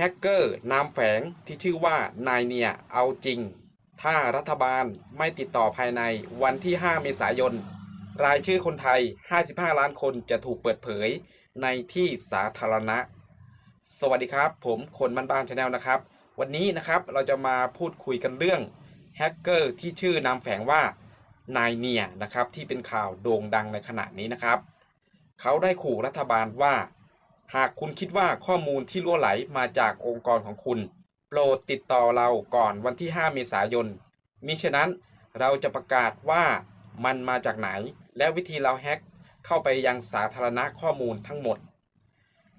แฮกเกอร์นามแฝงที่ชื่อว่านายเนียเอาจริง ถ้ารัฐบาลไม่ติดต่อภายในวันที่ 5 เมษายน รายชื่อคนไทย 55 ล้านคนจะถูกเปิดเผยในที่สาธารณะ สวัสดีครับ ผมคนบ้านบ้านชาแนลนะครับ วันนี้นะครับเราจะมาพูดคุยกันเรื่องแฮกเกอร์ที่ชื่อนามแฝงว่านายเนียนะครับที่เป็นข่าวโด่งดังในขณะนี้นะครับ เขาได้ขู่รัฐบาลว่า หากคุณคิดว่าข้อมูลที่ล่วไหลมาจากองค์กรของคุณ โปรดติดต่อเราก่อนวันที่ 5 เมษายน มิฉะนั้นเราจะประกาศว่ามันมาจากไหน และวิธีเราแฮ็กเข้าไปยังสาธารณะข้อมูลทั้งหมด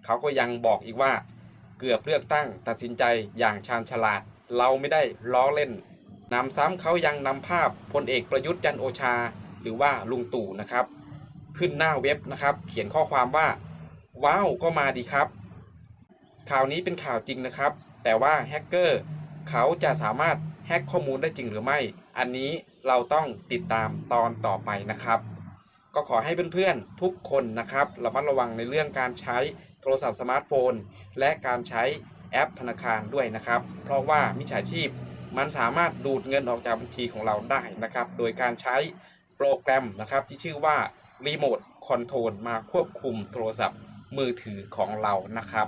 เขาก็ยังบอกอีกว่า เกือบเลือกตั้งตัดสินใจอย่างชาญฉลาด เราไม่ได้ล้อเล่นนำซ้ำเขายังนำภาพพลเอกประยุทธ์จันโอชา หรือว่าลุงตู่นะครับ ขึ้นหน้าเว็บนะครับ เขียนข้อความว่า ว้าวก็มาดีครับ ข่าวนี้เป็นข่าวจริงนะครับ แต่ว่าแฮกเกอร์เขาจะสามารถแฮกข้อมูลได้จริงหรือไม่ อันนี้เราต้องติดตามตอนต่อไปนะครับ ก็ขอให้เพื่อนๆทุกคนนะครับระมัดระวังในเรื่องการใช้โทรศัพท์สมาร์ทโฟน และการใช้แอปธนาคารด้วยนะครับ เพราะว่ามิจฉาชีพมันสามารถดูดเงินออกจากบัญชีของเราได้นะครับ โดยการใช้โปรแกรมนะครับที่ชื่อว่า Remote Control มาควบคุมโทรศัพท์ มือถือของเรานะครับ